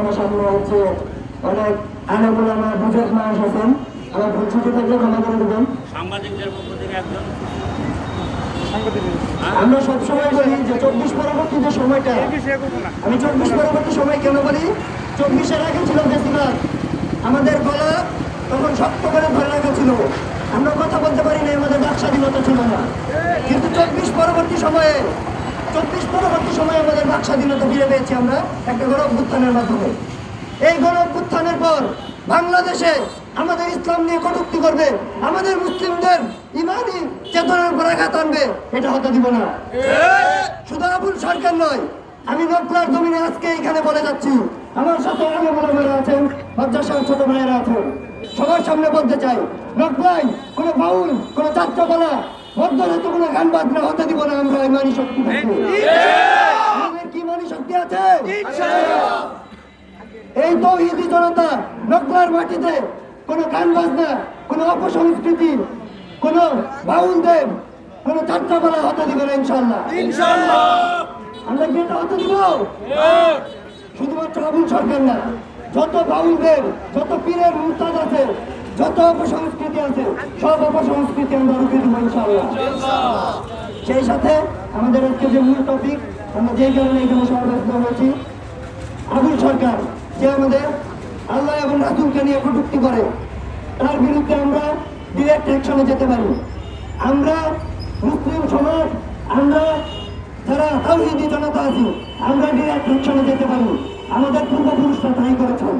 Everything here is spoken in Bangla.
এখানে সামনে হচ্ছে অনেক আনাগুলামা বুঝক মানুষ আছেন। আমার ভুল ছুটি থাকলে ক্ষমা করে দেবেন। সাংবাদিকদের পক্ষ থেকে একজন। আমরা সবসময় বলি যে চব্বিশ পরবর্তী যে সময়টা আমি চব্বিশ পরবর্তী সময় কেন বলি? চব্বিশের আগে ছিল বেশিরভাগ আমাদের গলা তখন শক্ত করে ধরে রাখা ছিল। আমরা কথা বলতে পারি না আমাদের বাক স্বাধীনতা ছিল না। কিন্তু চব্বিশ পরবর্তী সময়ে চব্বিশ পরবর্তী সময়ে আমাদের বাক স্বাধীনতা ফিরে পেয়েছি আমরা একটা গণ অভ্যুত্থানের মাধ্যমে। এই গণ অভ্যুত্থানের পর বাংলাদেশে আমাদের ইসলাম নিয়ে কটুক্তি করবে, আমাদের মুসলিমদের ইমানি চেতনার উপর আঘাত আনবে, এটা হতে দিব না। শুধু আবুল সরকার নয়, আমি নকলার জমিনে আজকে এখানে বলে যাচ্ছি, আমার সাথে আগে বড় ভাইরা আছেন লজ্জা সাহেব ছোট ভাইয়েরা আছেন। সবার সামনে বলতে চাই, নকলাই, কোনো বাউল কোনো যাত্রাপালা মধ্যরাতে কোনো গান বাজনা হতে দিব না আমরা ইমানি শক্তি থাকবে আমাদের কি ইমানি শক্তি আছে? এই তো ইদি জনতা নকলার মাটিতে কোনো গান বাজনা কোনো অপসংস্কৃতি কোনো বাউল দেব কোনো যাত্রাপালা হতে দিব না ইনশাল্লাহ আমরা কি এটা হতে দিব? শুধুমাত্র আবুল সরকার না যত বাউলদের যত পীরের মুস্তাদ আছে যত অপসংস্কৃতি আছে সব অপসংস্কৃতি আমরা রুখে দিব ইনশাল্লাহ সেই সাথে আমাদের আজকে যে মূল টপিক আমরা যেই কারণে এখানে সমাবেশ হয়েছি, আবুল সরকার যে আমাদের আল্লাহ এবং রাসুলকে নিয়ে কটুক্তি করে, তার বিরুদ্ধে আমরা ডিরেক্ট অ্যাকশনে যেতে পারি। আমরা মুসলিম সমাজ, আমরা যারা তাওহিদি জনতা আছি, আমরা ডিরেক্ট অ্যাকশনে যেতে পারি। আমাদের পূর্বপুরুষরা তাই করেছেন।